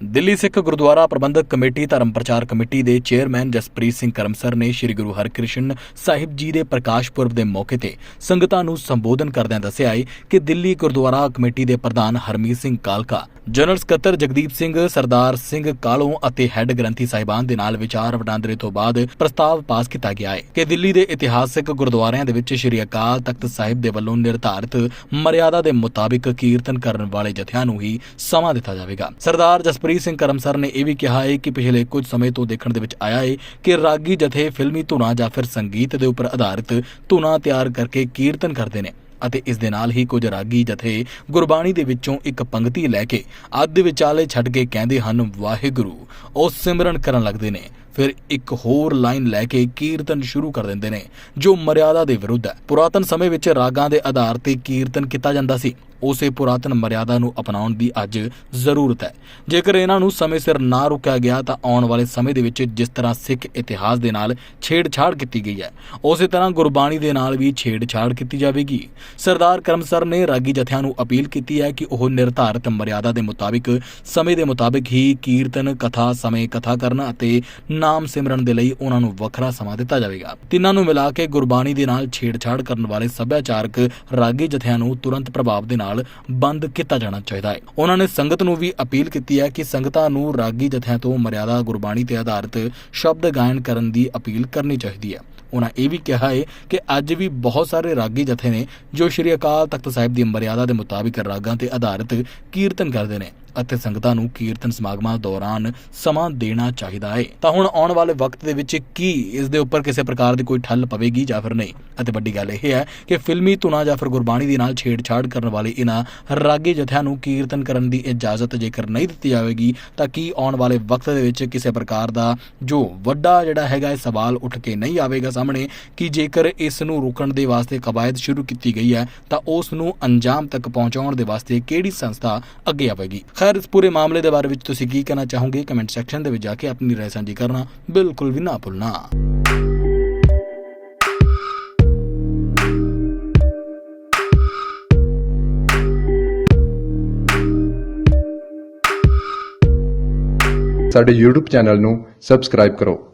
Delhi Sikh Gurdwara Prabandhak committee, ਧਰਮ ਪ੍ਰਚਾਰ committee ਦੇ ਚੇਅਰਮੈਨ ਜਸਪ੍ਰੀਤ ਸਿੰਘ ਕਰਮਸਰ ਨੇ ਸ੍ਰੀ ਗੁਰੂ ਹਰਕ੍ਰਿਸ਼ਨ ਸਾਹਿਬ ਜੀ ਦੇ ਪ੍ਰਕਾਸ਼ ਪੁਰਬ ਦੇ ਮੌਕੇ ਤੇ ਸੰਗਤਾਂ ਨੂੰ ਸੰਬੋਧਨ ਕਰਦਿਆਂ ਦੱਸਿਆ ਹੈ ਕਿ ਦਿੱਲੀ ਗੁਰਦੁਆਰਾ ਕਮੇਟੀ ਦੇ ਪ੍ਰਧਾਨ ਹਰਮੀਤ ਸਿੰਘ ਕਾਲਕਾ, ਜਨਰਲ ਸਕੱਤਰ ਜਗਦੀਪ ਸਿੰਘ, ਸਰਦਾਰ ਸਿੰਘ ਕਾਲੋਂ ਅਤੇ ਹੈੱਡ ਗ੍ਰੰਥੀ ਸਾਹਿਬਾਨ ਦੇ ਨਾਲ ਵਿਚਾਰ ਵਟਾਂਦਰੇ ਤੋਂ ਬਾਅਦ ਪ੍ਰਸਤਾਵ ਪਾਸ ਕੀਤਾ ਗਿਆ ਹੈ ਕਿ ਦਿੱਲੀ ਦੇ ਇਤਿਹਾਸਕ ਗੁਰਦੁਆਰਿਆਂ ਦੇ ਵਿੱਚ ਸ੍ਰੀ ਅਕਾਲ ਤਖਤ ਸਾਹਿਬ ਦੇ ਵੱਲੋਂ ਨਿਰਧਾਰਿਤ ਮਰਿਆਦਾ ਦੇ ਮੁਤਾਬਿਕ ਕੀਰਤਨ ਕਰਨ ਵਾਲੇ ਜਥਿਆਂ ਨੂੰ ਹੀ ਸਮਾਂ ਦਿੱਤਾ ਜਾਵੇਗਾ। ਸਰਦਾਰ ਜਸਪ੍ਰੀਤ ਸਿੰਘ ਕਰਮਸਰ ਨੇ ਇਹ ਵੀ ਕਿਹਾ ਹੈ ਕਿ ਪਿਛਲੇ ਕੁਝ ਸਮੇਂ ਤੋਂ ਦੇਖਣ ਦੇ ਵਿੱਚ ਆਇਆ ਹੈ ਕਿ ਰਾਗੀ ਜਥੇ ਫਿਲਮੀ ਧੁਨਾਂ ਜਾਂ ਫਿਰ ਸੰਗੀਤ ਦੇ ਉੱਪਰ ਆਧਾਰਿਤ ਧੁਨਾਂ ਤਿਆਰ ਕਰਕੇ ਕੀਰਤਨ ਕਰਦੇ ਨੇ ਅਤੇ ਇਸ ਦੇ ਨਾਲ ਹੀ ਕੁਝ ਰਾਗੀ ਜਥੇ ਗੁਰਬਾਣੀ ਦੇ ਵਿੱਚੋਂ ਇੱਕ ਪੰਕਤੀ ਲੈ ਕੇ ਅੱਧ ਵਿਚਾਲੇ ਛੱਡ ਕੇ ਕਹਿੰਦੇ ਹਨ, ਵਾਹਿਗੁਰੂ। ਉਹ ਸਿਮਰਨ ਕਰਨ ਲੱਗਦੇ ਨੇ। ਫਿਰ ਇੱਕ ਹੋਰ ਲਾਈਨ ਲੈ ਕੇ ਕੀਰਤਨ ਸ਼ੁਰੂ ਕਰ ਦਿੰਦੇ ਨੇ, ਜੋ ਮਰਿਆਦਾ ਦੇ ਵਿਰੁੱਧ ਹੈ। ਪੁਰਾਤਨ ਸਮੇਂ ਵਿੱਚ ਰਾਗਾਂ ਦੇ ਆਧਾਰ ਤੇ ਕੀਰਤਨ ਕੀਤਾ ਜਾਂਦਾ ਸੀ। ਉਸੇ ਪੁਰਾਤਨ ਮਰਿਆਦਾ ਨੂੰ ਅਪਣਾਉਣ ਦੀ ਅੱਜ ਜ਼ਰੂਰਤ ਹੈ। ਜੇਕਰ ਇਹਨਾਂ ਨੂੰ ਸਮੇਂ ਸਿਰ ਨਾ ਰੁਕਿਆ ਗਿਆ, ਤਾਂ ਆਉਣ ਵਾਲੇ ਸਮੇਂ ਦੇ ਵਿੱਚ ਜਿਸ ਤਰ੍ਹਾਂ ਸਿੱਖ ਇਤਿਹਾਸ ਦੇ ਨਾਲ ਛੇੜਛਾੜ ਕੀਤੀ ਗਈ ਹੈ, ਉਸੇ ਤਰ੍ਹਾਂ ਗੁਰਬਾਣੀ ਦੇ ਨਾਲ ਵੀ ਛੇੜਛਾੜ ਕੀਤੀ ਜਾਵੇਗੀ। ਸਰਦਾਰ ਕਰਮਸਰ ਨੇ ਰਾਗੀ ਜਥਿਆਂ ਨੂੰ ਅਪੀਲ ਕੀਤੀ ਹੈ ਕਿ ਉਹ ਨਿਰਧਾਰਤ ਮਰਿਆਦਾ ਦੇ ਮੁਤਾਬਿਕ, ਸਮੇਂ ਦੇ ਮੁਤਾਬਿਕ ਹੀ ਕੀਰਤਨ, ਕਥਾ, ਸਮੇਂ ਕਥਾ ਕਰਨ ਅਤੇ ਨਾਮ ਸਿਮਰਨ ਦੇ ਲਈ ਉਹਨਾਂ ਨੂੰ ਵੱਖਰਾ ਸਮਾਂ ਦਿੱਤਾ ਜਾਵੇਗਾ। ਤਿੰਨਾਂ ਨੂੰ ਮਿਲਾ ਕੇ ਗੁਰਬਾਣੀ ਦੇ ਨਾਲ ਛੇੜਛਾੜ ਕਰਨ ਵਾਲੇ ਸੱਭਿਆਚਾਰਕ ਰਾਗੀ ਜਥਿਆਂ ਨੂੰ ਤੁਰੰਤ ਪ੍ਰਭਾਵ ਦੇ ਨਾਲ ਬੰਦ ਕੀਤਾ ਜਾਣਾ ਚਾਹੀਦਾ ਹੈ। ਉਹਨਾਂ ਨੇ ਸੰਗਤ ਨੂੰ ਵੀ ਅਪੀਲ ਕੀਤੀ ਹੈ ਕਿ ਸੰਗਤਾਂ ਨੂੰ ਰਾਗੀ ਜਥਿਆਂ ਤੋਂ ਮਰਿਆਦਾ ਗੁਰਬਾਣੀ ਤੇ ਆਧਾਰਿਤ ਸ਼ਬਦ ਗਾਇਨ ਕਰਨ ਦੀ ਅਪੀਲ ਕਰਨੀ ਚਾਹੀਦੀ ਹੈ। ਉਹਨਾਂ ਇਹ ਵੀ ਕਿਹਾ ਹੈ ਕਿ ਅੱਜ ਵੀ ਬਹੁਤ ਸਾਰੇ ਰਾਗੀ ਜਥੇ ਨੇ ਜੋ ਸ਼੍ਰੀ ਅਕਾਲ ਤਖਤ ਸਾਹਿਬ ਦੀ ਮਰਿਆਦਾ ਦੇ ਮੁਤਾਬਿਕ ਰਾਗਾਂ ਤੇ ਆਧਾਰਿਤ ਕੀਰਤਨ ਕਰਦੇ ਨੇ। ਅਤੇ ਸੰਗਤਾਂ ਨੂੰ ਕੀਰਤਨ ਸਮਾਗਮਾਂ ਦੌਰਾਨ ਸਮਾਂ ਦੇਣਾ ਚਾਹੀਦਾ ਹੈ। ਤਾਂ ਹੁਣ ਆਉਣ ਵਾਲੇ ਵਕਤ ਦੇ ਵਿੱਚ ਕੀ ਇਸ ਦੇ ਉੱਪਰ ਕਿਸੇ ਪ੍ਰਕਾਰ ਦੀ ਕੋਈ ਠੱਲ ਪਵੇਗੀ ਜਾਂ ਫਿਰ ਨਹੀਂ? ਅਤੇ ਵੱਡੀ ਗੱਲ ਇਹ ਹੈ ਕਿ ਫਿਲਮੀ ਧੁਨਾਂ ਜਾਂ ਫਿਰ ਗੁਰਬਾਣੀ ਦੇ ਨਾਲ ਛੇੜਛਾੜ ਕਰਨ ਵਾਲੇ ਇਹਨਾਂ ਰਾਗੀ ਜਥਿਆਂ ਨੂੰ ਕੀਰਤਨ ਕਰਨ ਦੀ ਇਜਾਜ਼ਤ ਜੇਕਰ ਨਹੀਂ ਦਿੱਤੀ ਜਾਵੇਗੀ, ਤਾਂ ਕੀ ਆਉਣ ਵਾਲੇ ਵਕਤ ਦੇ ਵਿੱਚ ਕਿਸੇ ਪ੍ਰਕਾਰ ਦਾ ਜੋ ਵੱਡਾ ਜਿਹੜਾ ਹੈਗਾ ਇਹ ਸਵਾਲ ਉੱਠ ਕੇ ਨਹੀਂ ਆਵੇਗਾ ਸਾਹਮਣੇ, ਕਿ ਜੇਕਰ ਇਸ ਨੂੰ ਰੋਕਣ ਦੇ ਵਾਸਤੇ ਕਵਾਇਦ ਸ਼ੁਰੂ ਕੀਤੀ ਗਈ ਹੈ, ਤਾਂ ਉਸ ਨੂੰ ਅੰਜਾਮ ਤੱਕ ਪਹੁੰਚਾਉਣ ਦੇ ਵਾਸਤੇ ਕਿਹੜੀ ਸੰਸਥਾ ਅੱਗੇ ਆਵੇਗੀ? ਖੈਰ, ਇਸ ਪੂਰੇ ਮਾਮਲੇ ਦੇ ਬਾਰੇ ਵਿੱਚ ਤੁਸੀਂ ਕੀ ਕਹਿਣਾ ਚਾਹੋਗੇ? ਕਮੈਂਟ ਸੈਕਸ਼ਨ ਦੇ ਵਿੱਚ ਜਾ ਕੇ ਆਪਣੀ ਰਾਏ ਸਾਂਝੀ ਕਰਨਾ ਬਿਲਕੁਲ ਵੀ ਨਾ ਭੁੱਲਣਾ। ਸਾਡੇ YouTube ਚੈਨਲ ਨੂੰ ਸਬਸਕ੍ਰਾਈਬ ਕਰੋ।